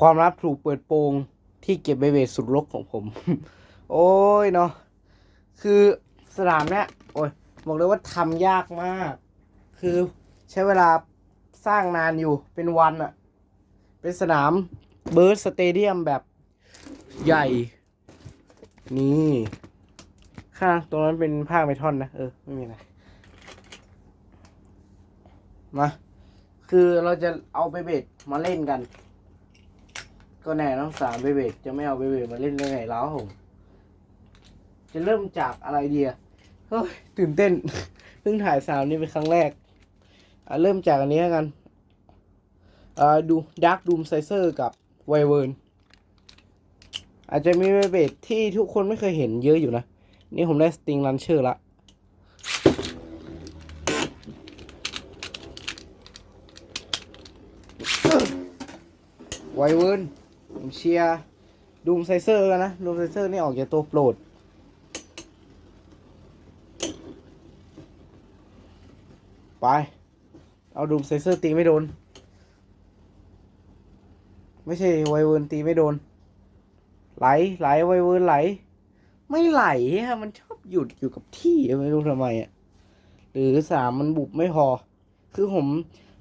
ความลับถูกเปิดโปงที่เก็บใบเบสสุดรกของผม โอ้ยเนาะ คือสนามเนี้ย โอ้ย บอกเลยว่าทำยากมาก คือใช้เวลาสร้างนานอยู่เป็นวันอะเป็นสนามเบิร์ดสเตเดียมแบบใหญ่ นี่ข้างตรงนั้นเป็นภาคเมทัลนะ เออ ไม่มีอะไร มา คือเราจะเอาเบเบดมาเล่นกัน ก็แน่น้องสามเบเบดจะไม่เอาเบเบดมาเล่นได้ไงแล้วผม จะเริ่มจากอะไรเดีอะเฮ้ยตื่นเต้น เพิ่งถ่ายสามนี้เป็นครั้งแรก อะเริ่มจากอันนี้แล้วกันอ่าดูดาร์ d ดูมไซเซอร์กับไวเวิร์นอาจจะมีเบเบดที่ทุกคนไม่เคยเห็นเยอะอยู่นะ นี่ผมได้สติงลันเชอร์ละไวเวิร์น ผมเชียร์ดูมไซเซอร์กันนะดูมไซเซอร์นี่ออกจากตัวโปรด ไป เอาดูมไซเซอร์ตีไม่โดน ไม่ใช่ไวเวิร์นตีไม่โดน ไหลไหลไวเวิร์นไหล ไม่ไหลฮะมันชอบหยุดอยู่กับที่ไม่รู้ทำไมอะหรือสามมันบุบไม่พอ คือผม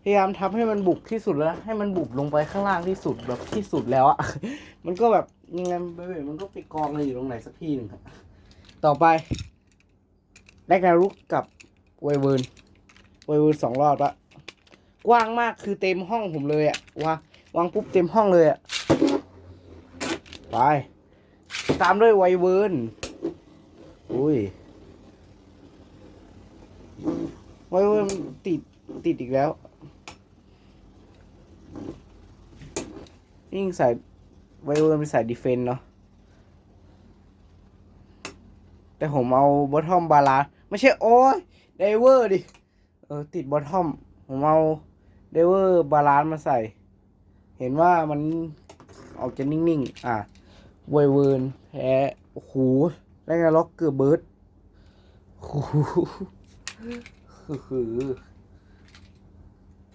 พยายามทำให้มันบุบที่สุดแล้ว ให้มันบุบลงไปข้างล่างที่สุดแบบที่สุดแล้วอะมันก็แบบยังไงเบบมันก็ไปกองเลยอยู่ตรงไหนสักที่หนึ่งครับต่อไปแลกนารุกกับไวเวิร์นไวเวิร์นสองรอบละกว้างมากคือเต็มห้องผมเลยอะวางวางปุ๊บเต็มห้องเลยอะไป ตามด้วยไวเวิร์นอุ้ยไวเวิร์นติดติดอีกแล้ว ยิ่งสายไวเวิร์นเป็นสายดีเฟนเนาะแต่ผมเอาบอททอมบาลานไม่ใช่โอ้ยไดเวอร์ดิ เออ ติดบอททอม ผมเอาไดเวอร์บาลานมาใส่ เห็นว่ามันออกจะนิ่งๆ อะไวเวิร์นแพ้โอ้โหแล้วไงล็อกเกือบเบิร์ดโอ้โหคือ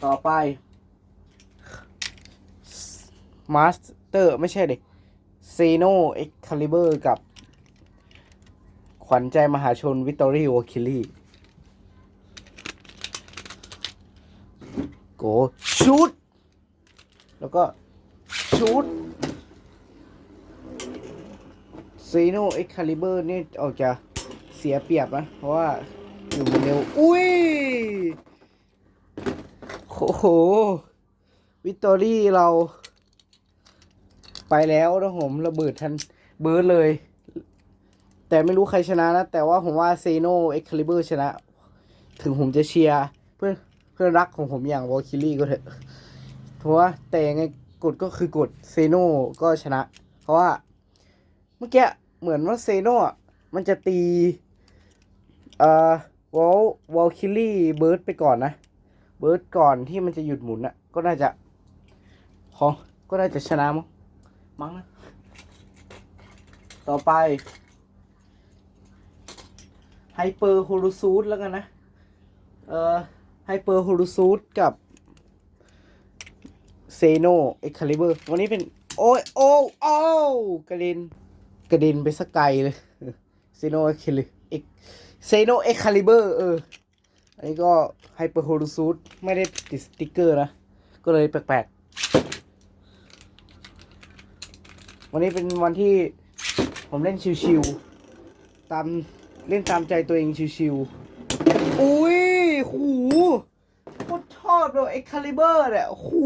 ต่อไป มาสเตอร์ไม่ใช่เด็กเซโนเอ็กคาลิเบอร์กับ ขวัญใจมหาชนวิตตอรี่โอคิลี่โกชูดแล้วก็ชูดซีโนเอ็กคาลิเบอร์นี่ออกจะเสียเปรียบนะ เพราะว่าอยู่มันเร็ว อุ้ยโอ้โห วิตตอรี่เรา ไปแล้วนะผมระเบิดทันเบิร์ดเลย แต่ไม่รู้ใครชนะนะ แต่ว่าผมว่าเซโนเอ็กคาลิเบอร์ชนะ ถึงผมจะเชียร์เพื่อนเพื่อนรักของผมอย่างวอลคิลี่ก็เถอะเพราะว่าแต่ยังไงกฎก็คือกฎเซโนก็ชนะ เพราะว่า เมื่อกี้เหมือนว่าเซโนอะมันจะตีเอ่อวอลวอลคิลี่เบิร์ดไปก่อนนะ เบิร์ดก่อนที่มันจะหยุดหมุนอะก็น่าจะของก็น่าจะชนะมั้ง มั้งนะ ต่อไปไฮเปอร์โฮลูซูดแล้วกันนะ เอ่อไฮเปอร์โฮลูซูดกับเซโนเอ็กคาลิเบอร์วันนี้เป็น โอ้ยโอ้โอ้กระเด็นกระเด็นไปสักไกลเลยเซโนเอ็กคาลิเอ็กเซโนเอ็กคาลิเบอร์เออ อันนี้ก็ไฮเปอร์โฮลูซูดไม่ได้ติดสติกเกอร์นะ ก็เลยแปลกๆ วันนี้เป็นวันที่ผมเล่นชิวๆตามเล่นตามใจตัวเองชิวๆอุ้ยหูโคตรชอบเลยเอ็กคาลิเบอร์เนี่ยหู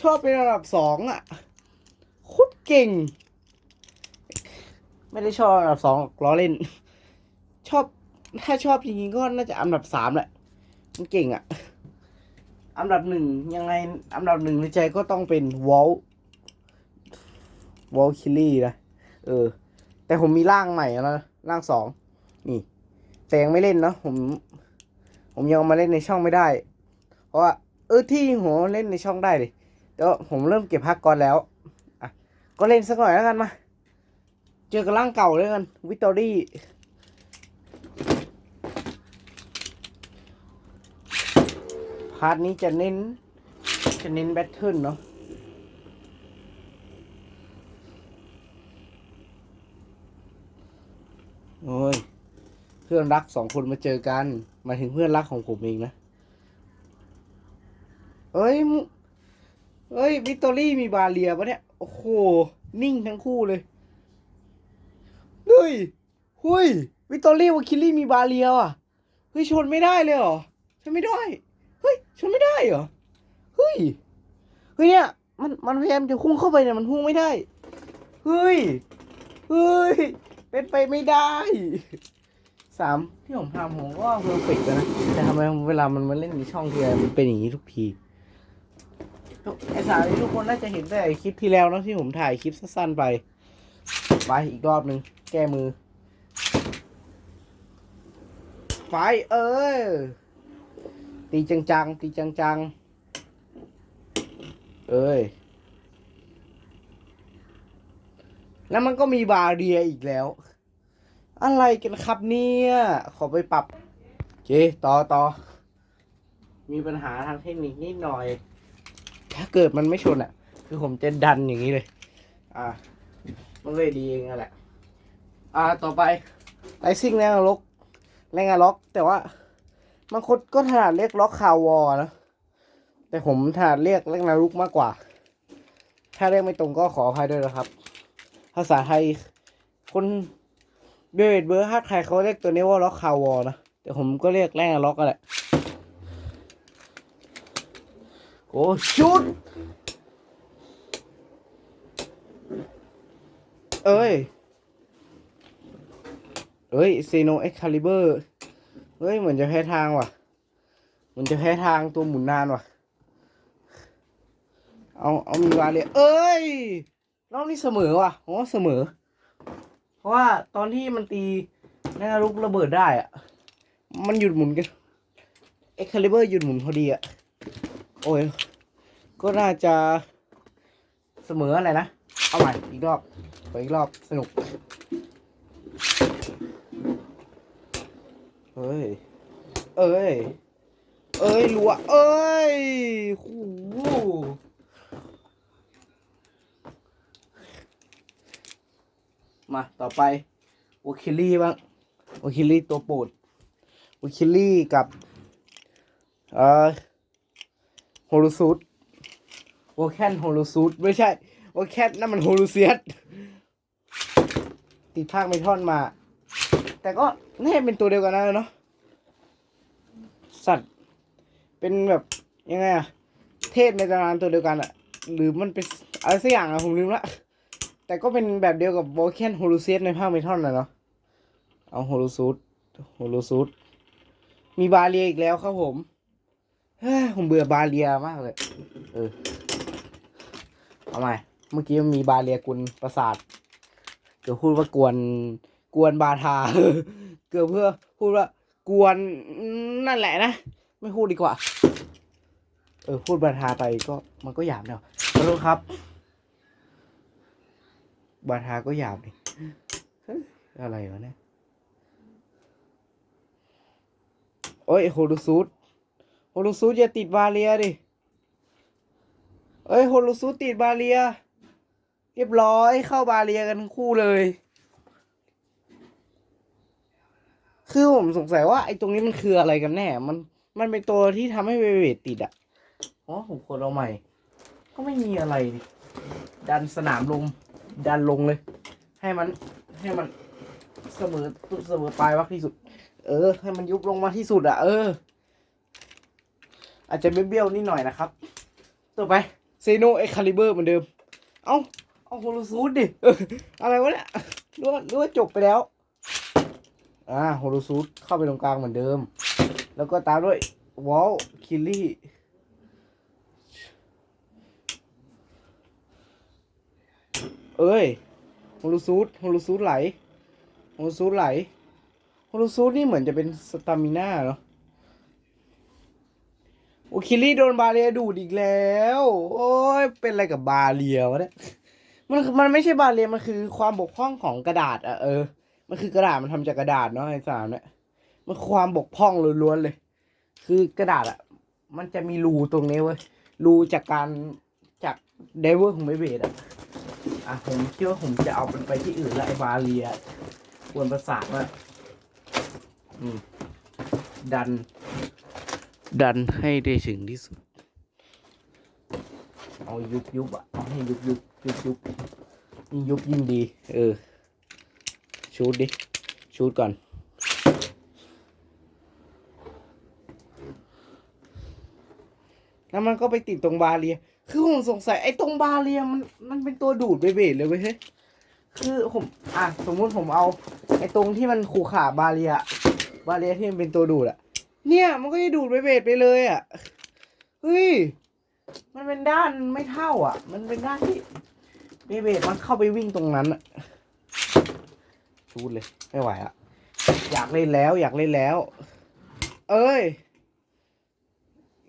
ชอบเป็นระดับสองอะโคตรเก่ง ไม่ได้ชอบอันดับสองล้อเล่น ชอบถ้าชอบจริงๆก็น่าจะอันดับสามแหละ มันเก่งอะ อันดับหนึ่งยังไง อันดับหนึ่งในใจก็ต้องเป็นวอล วอลคิลี่นะ เออ แต่ผมมีร่างใหม่แล้วนะร่างสอง นี่ แต่ยังไม่เล่นเนาะผม ผมยังมาเล่นในช่องไม่ได้ เพราะว่า เออที่หัวเล่นในช่องได้เลยแต่ว่าผมเริ่มเก็บพักก่อนแล้ว อะ ก็เล่นสักหน่อยแล้วกันมา เจอกับร่างเก่าเลยกัน วิตตอรี่พาร์ทนี้จะเน้น จะเน้นแบทเทิลเนาะ โอ้ย เพื่อนรักสองคนมาเจอกันหมายถึงเพื่อนรักของผมเองนะ เอ้ย เอ้ยวิกตอรี่มีบาเลียปะเนี่ย โอ้โห นิ่งทั้งคู่เลยเฮ้ยหุยวิกตอรี่วาคิลี่มีบาเลียอะ เฮ้ยชนไม่ได้เลยเหรอชนไม่ได้ เฮ้ยชนไม่ได้เหรอ เฮ้ย เฮ้ยเนี่ยมันมันพยายามจะพุ่งเข้าไปเนี่ยมันพุ่งไม่ได้ เฮ้ย เฮ้ย เป็นไปไม่ได้สามที่ผมทำผมก็เพอร์เฟกต์แล้วนะ แต่ทำไมเวลามันมาเล่นในช่องทีไรมันเป็นอย่างนี้ทุกทีทุกไอสามนี้ทุกคนน่าจะเห็นแต่คลิปที่แล้วเนอะที่ผมถ่ายคลิปสั้นๆไป ไปอีกรอบหนึ่งแก้มือ ไปเออ ตีจังๆ ตีจังๆ เอ้ย แล้วมันก็มีบาเรียอีกแล้ว อะไรกันครับเนี่ย ขอไปปรับโอเคต่อต่อ มีปัญหาทางเทคนิคนิดหน่อย ถ้าเกิดมันไม่ชนอะ คือผมจะดันอย่างนี้เลย อ่า มันเลยดีเองนั่นแหละ อ่า ต่อไปไลซิ่งแรงล็อกแรงล็อก แต่ว่าบางคนก็ถนัดเรียกล็อกคาวอนะ แต่ผมถนัดเรียกแรงนารุกมากกว่า ถ้าเรียกไม่ตรงก็ขออภัยด้วยนะครับ ภาษาไทย คนเบลเดเบอร์ฮักใครเขาเรียกตัวนี้ว่าล็อกคาวอนะแต่ผมก็เรียกแรงล็อกกันแหละโอ้ชุด เอ้ย เอ้ยเซโนเอ็กคาลิเบอร์เฮ้ย เหมือนจะแพ้ทางว่ะ เหมือนจะแพ้ทางตัวหมุนนานว่ะ เอา เอามีวาเลย เอ้ย รอบนี้เสมอว่ะผมว่าเสมอ เพราะว่าตอนที่มันตีนารุกระเบิดได้อะมันหยุดหมุนกันเอ็กคาลิเบอร์หยุดหมุนพอดีอะโอ้ย ก็น่าจะเสมออะไรนะ เอาใหม่อีกรอบขออีกรอบสนุกเอ้ย เอ้ย เอ้ยรัวเอ้ยโห มาต่อไปวอคิลี่บ้างวอคิลี่ตัวโปรดวอคิลี่กับเอ่อโฮลูซูดวอแคนโฮลูซูดไม่ใช่วอแคนนั่นมันโฮลูเซียสติดภาคไม่ท่อนมา แต่ก็น่าจะเป็นตัวเดียวกันนะเนาะสัตว์เป็นแบบยังไงอะเทพในตำนานตัวเดียวกันอะหรือมันเป็นอะไรสักอย่างอะผมลืมละ แต่ก็เป็นแบบเดียวกับโบเคนโฮลูเซียสในภาคเมทัลนะเนาะเอาโฮลูซูดโฮลูซูดมีบาเรียอีกแล้วครับผมเฮ้ยผมเบื่อบาเรียมากเลย เออเอาใหม่เมื่อกี้มันมีบาเรียกุลประสาทเกือบพูดว่ากวนกวนบาทา เกือบเพื่อพูดว่ากวนนั่นแหละนะ ไม่พูดดีกว่า เออพูดบาทาไปก็มันก็หยาบแล้วขอโทษครับ บาทาก็หยาบดิเฮ้ยอะไรวะเนี่ยโอ้ยโฮลูซูดโฮลูซูดอย่าติดบาเรียดิเอ้ยโฮลูซูดติดบาเรีย เรียบร้อยเข้าบาเรียกันทั้งคู่เลย คือผมสงสัยว่าไอ้ตรงนี้มันคืออะไรกันแน่ มันมันเป็นตัวที่ทำให้เวเวทติดอะอ๋อผมคนเอาใหม่ ก็ไม่มีอะไรนี่ดันสนามลง ดันลงเลย ให้มันให้มันเสมอตุเสมอปลายมากที่สุด เออ ให้มันยุบลงมาที่สุดอะ เออ อาจจะเบี้ยวๆนิดหน่อยนะครับ ต่อไปเซโนเอ็กคาลิเบอร์เหมือนเดิม เอ้า เอาโฮโลซูดดิอะไรวะเนี่ยนึกว่านึกว่าจบไปแล้ว อ่าโฮโลซูดเข้าไปตรงกลางเหมือนเดิม แล้วก็ตามด้วยวอลคิลลี่ เอ้ยโฮโลซูดโฮโลซูดไหลโฮโลซูดไหลโฮโลซูดนี่เหมือนจะเป็นสตามิน่าเนาะโอคิลี่โดนบาเรียดูดอีกแล้ว โอ้ยเป็นอะไรกับบาเรียวะเนี่ยมันมันไม่ใช่บาเรียมันคือความบกพร่องของกระดาษอะเออ มันคือกระดาษมันทำจากกระดาษเนาะไอ้สามเนี่ยมันคือความบกพร่องล้วนๆเลย คือกระดาษอะมันจะมีรูตรงนี้เว้ยรูจากการจากเดเวอร์ของเบเบดอะ อะผมคิดว่าผมจะเอามันไปที่อื่นแล้วไอ้บาเรียแกกวนประสาทมากอืมดัน ดันให้ได้ถึงที่สุด เอายุบยุบอะเอาให้ยุบยุบยุบยุบยิ่งยุบยิ่งดี เออ ชูดดิ ชูดก่อน แล้วมันก็ไปติดตรงบาเรีย คือผมสงสัยไอ้ตรงบาเรียมันมันเป็นตัวดูดเบเบดเลยเว้ยเฮ้ยคือผมอะสมมุติผมเอา ไอ้ตรงที่มันขู่ขาบาเรีย บาเรียที่มันเป็นตัวดูดอะเนี่ยมันก็จะดูดเบเบดไปเลยอะเฮ้ยมันเป็นด้านไม่เท่าอะ มันเป็นด้านที่เบเบดมันเข้าไปวิ่งตรงนั้นอะชูดเลยไม่ไหวอะอยากเล่นแล้ว อยากเล่นแล้ว เอ้ย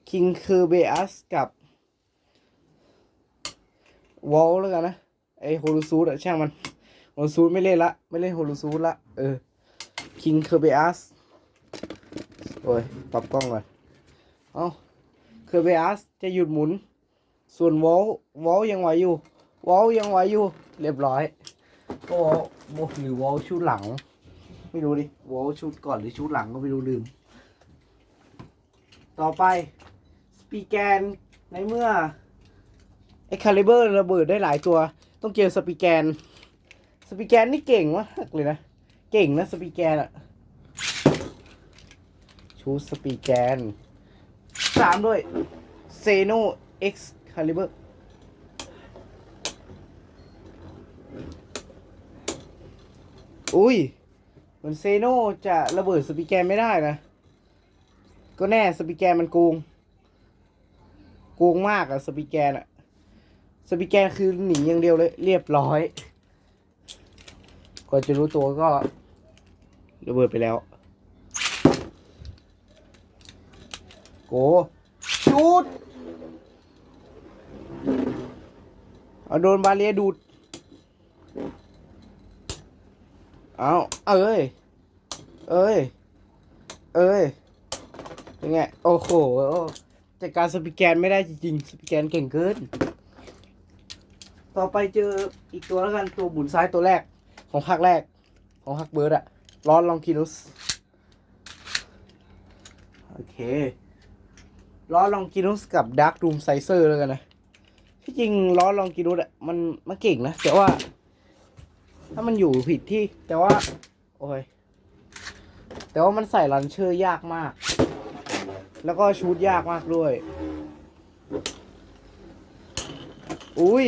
คิงคือเบอัสกับ วอลแล้วกันนะไอโฮลูซูดอะช่างมันโฮลูซูดไม่เล่นละ ไม่เล่นโฮลูซูดละ เออคิงเคือเบอัสโอ้ยปรับกล้องก่อนเอาเคอร์เบอัสจะหยุดหมุน ส่วนวอลวอลยังไหวอยู่วอลยังไหวอยู่ เรียบร้อยก็วอลโมหรือวอลชุดหลัง ไม่รู้ดิวอลชุดก่อนหรือชุดหลังก็ไม่รู้ลืม ต่อไปสปีแกนในเมื่อ ไอคาลิเบอร์ระเบิดได้หลายตัว ต้องเจอสปีแกน สปีแกนนี่เก่งมากเลยนะ เก่งนะสปีแกนอะชุดสปีแกนสามด้วยเซโน X Caliber อุ้ยเหมือนเซโนจะระเบิดสปีแกนไม่ได้นะ ก็แน่สปีแกนมันโกงโกงมากอะสปีแกนอะ สปีแกนคือหนีอย่างเดียวเลย เรียบร้อยก่อนจะรู้ตัวก็ระเบิดไปแล้ว โกชูดเอาโดนบาเลียดูด เอาเอ้ย เอ้ย เอ้ยเป็นไง โอ้โหจัดการสปิแกนไม่ได้จริงๆ สปิแกนเก่งเกิน ต่อไปเจออีกตัวแล้วกันตัวบุนซ้ายตัวแรก ของภาคแรก ของฮักเบิร์ดอะร้อนลองคินุสโอเคล้อลองกินุสกับดาร์ r รูมไซเซอร์แล้วกันนะที่จริงล้อลองกินุสอะมันมันเก่งนะ แต่ว่า ถ้ามันอยู่ผิดที่ แต่ว่า โอ้ย แต่ว่ามันใส่ลันเชอร์ยากมาก แล้วก็ชูดยากมากด้วย อุ้ย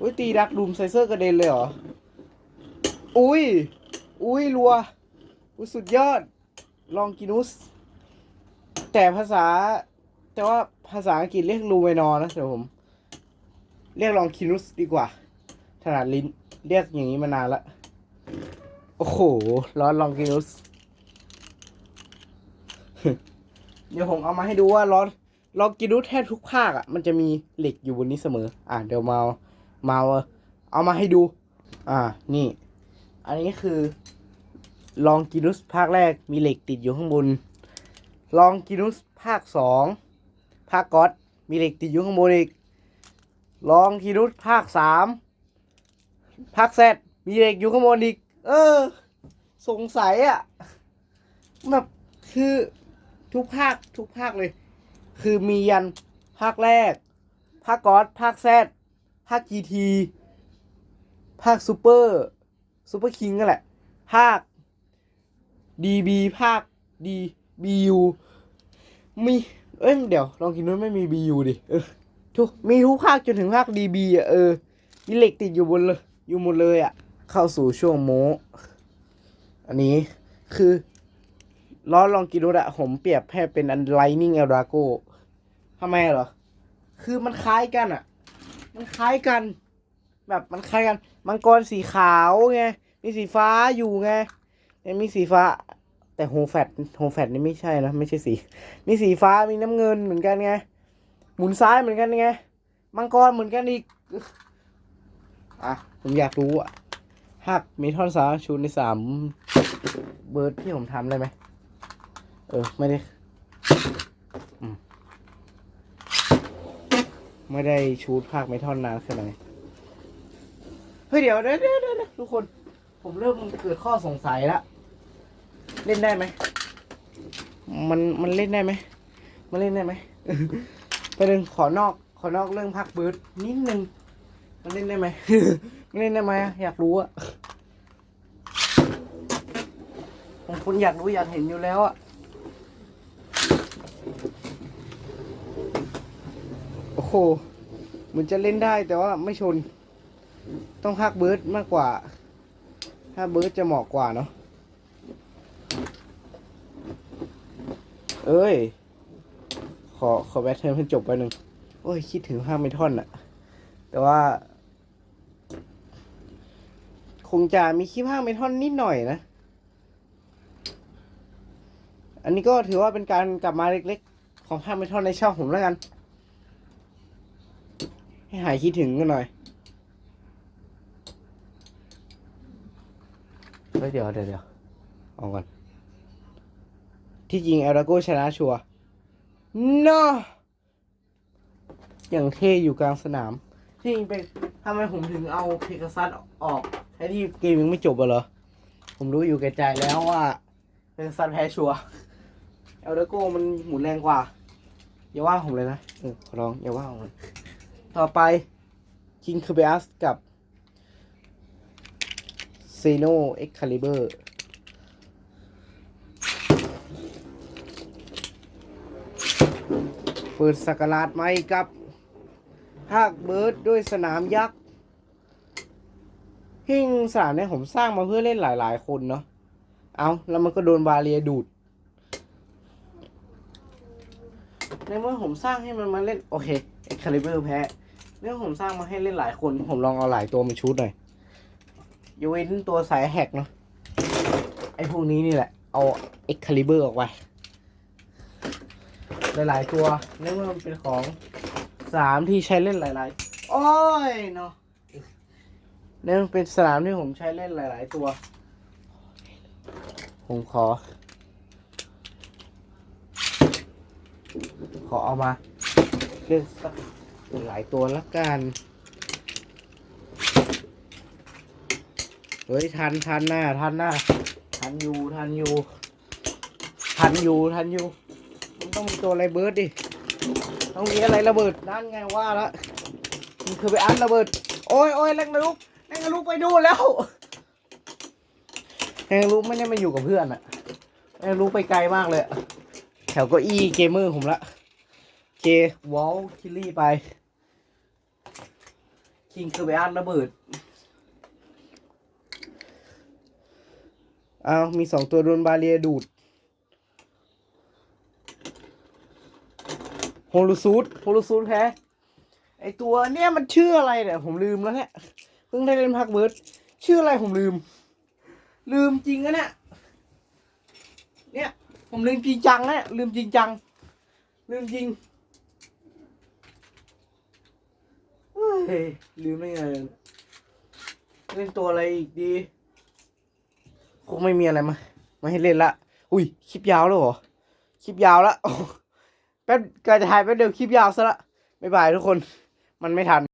อุ้ยตีดักรูมไซเซอร์กระเด็นเลยเหรอ อุ้ย อุ้ยรัว อุ้ยสุดยอด ลองกินุส แต่ภาษา แต่ว่าภาษาอังกฤษเรียกลูเวนอร์นะเดี๋ยวผม เรียกลองคินุสดีกว่า ถนัดลิ้น เรียกอย่างนี้มานานละ โอ้โห ร้อนลองคินุส เดี๋ยวผมเอามาให้ดูว่าร้อนลองกินุสแทบทุกภาคอะ มันจะมีเหล็กอยู่บนนี้เสมอ อะเดี๋ยวมา มาเอามาให้ดู อ่า นี่ อันนี้คือ ลองกินุสภาคแรกมีเหล็กติดอยู่ข้างบน ลองกินุสภาคสองภาคก๊อตมีเหล็กติดอยู่ข้างบนอีก ลองกินุสภาคสามภาคแซดมีเหล็กอยู่ข้างบนอีก เออ สงสัยอะ่ะแบบคือทุกภาคทุกภาคเลย คือมียันภาคแรก ภาคก๊อตภาคแซด ภาคจีทีภาคซูเปอร์ซูเปอร์คิงนั่นแหละ ภาคดีบีภาคดี BU มีเอ้ยเดี๋ยวลองคิดนู้นไม่มี BU ดิเออทุกมีทุกภาคจนถึงภาค DB อะเออมีเหล็กติดอยู่บนเลยอยู่หมดเลยอะ เข้าสู่ช่วงโมอันนี้คือล้อลองกินุดอะผมเปรียบแค่เป็นอันไลนิ่งเอลดราโกทำไมเหรอ คือมันคล้ายกันอะ มันคล้ายกัน แบบมันคล้ายกัน มังกรสีขาวไง มีสีฟ้าอยู่ไงมีสีฟ้า แต่โฮแฟตโฮแฟตนี่ไม่ใช่นะ ไม่ใช่สี มีสีฟ้า มีน้ำเงินเหมือนกันไง หมุนซ้ายเหมือนกันไง มังกรเหมือนกันอีก อะ ผมอยากรู้อะหักมีท่อนสาชูในสามเบิร์ดที่ผมทำได้ไหม เออ ไม่ได้อืม ไม่ได้ชูดภาคไม่ท่อนนานขนาดไหนเฮ้ยเดี๋ยวเดี๋ยวเดี๋ยวเดี๋ยวทุกคน ผมเริ่มเกิดข้อสงสัยแล้วเล่นได้ไหมมันมันเล่นได้ไหมมันเล่นได้ไหมไปเรื่องขอนอกขอนอกเรื่องพักเบิร์ดนิดนึงมันเล่นได้ไหมมันเล่นได้ไหมอะอยากรู้อะผมคุณอยากรู้อยากเห็นอยู่แล้วอะ โอ้โหเหมันจะเล่นได้แต่ว่าไม่ชน ต้องพักเบิร์ดมากกว่าถ้าเบิร์ดจะเหมาะกว่าเนาะเอ้ย ขอขอแบทเทิร์นให้จบไปหนึ่งโอ้ย คิดถึงภาคเมทอนอะแต่ว่า คงจะมีคลิปภาคเมทอนนิดหน่อยนะ อันนี้ก็ถือว่าเป็นการกลับมาเล็กๆ ของภาคเมทอนในช่องผมแล้วกัน ให้หายคิดถึงกันหน่อยเฮ้ยเดี๋ยวเดี๋ยวเดี๋ยวเอาก่อน ที่จริงเอลดาโกชนะชัวร์เนาะอย่างเท่อยู่กลางสนาม ที่จริงเป็นทำไมผมถึงเอาเพกาซัสออกไอ้ที่เกมยังไม่จบอะเหรอ ผมรู้อยู่แก่ใจแล้วว่าเพกาซัสแพ้ชัวเอลดาโกมันหมุนแรงกว่า อย่าว่าผมเลยนะเออขอร้องอย่าว่าผมเลย ต่อไปคิงค r เบ s สกับซ e โนเอ็กคาลิเบอร์เปิดสักราชใหม่กับภาคเบิร์ดด้วยสนามยักษ์หิ้งสนามเนี่ยผมสร้างมาเพื่อเล่นหลาย ๆ คนเนาะเอาแล้วมันก็โดนบาเรียดูด ในเมื่อผมสร้างให้มันมาเล่น โอเคเอ็กคาลิเบอร์แพ้ เรื่องผมสร้างมาให้เล่นหลายคน ผมลองเอาหลายตัวมาชุดหน่อยยกเว้นตัวสายแฮกเนาะไอ้พวกนี้นี่แหละ เอาเอ็กคาลิเบอร์ออกไปหลายๆตัวเนื่องว่ามันเป็นของสนามที่ใช้เล่นหลาย ๆ โอ้ยเนาะเนี่ยมันเป็นสนามที่ผมใช้เล่นหลาย ๆ ตัว ผมขอ ขอเอามาเลือกสัก หลายตัวละกันเฮ้ยทันทันหน้าทันหน้าทันอยู่ทันอยู่ทันอยู่ทันอยู่มันต้องมีตัวอะไรเบิร์ดดิต้องมีอะไรระเบิดนั่นไงว่าละมันคือไปอันระเบิด โอ้ยโอ้ยแรงนะลูกแรงนะลูกไปดูแล้วแรงนะลูกไม่ได้มาอยู่กับเพื่อนอะแรงนะลูกไปไกลมากเลย แถวก็อี้เกมเมอร์ผมละเจวอลคิลลี่ไป คิงคือไปอันระเบิด เอามีสองตัวโดนบาเรียดูด โฮลูซูดโฮลูซูดแพ้ไอตัวเนี่ยมันชื่ออะไรเนี่ยผมลืมแล้วเนี่ยเพิ่งได้เล่นพักเบิร์ดชื่ออะไรผมลืม ลืมจริงอะเนี่ยเนี่ย ผมลืมจริงจังนะเนี่ยลืมจริงจัง ลืมจริงเฮ้ ยลืมไม่ไงเล่นตัวอะไรอีกดีคงไม่มีอะไรมามาให้เล่นละ อุ้ยคลิปยาวแล้วเหรอ คลิปยาวละแป๊บกาจะถ่ายแป๊บเดียวคลิปยาวซะละบ๊ายบายทุกคน มันไม่ทัน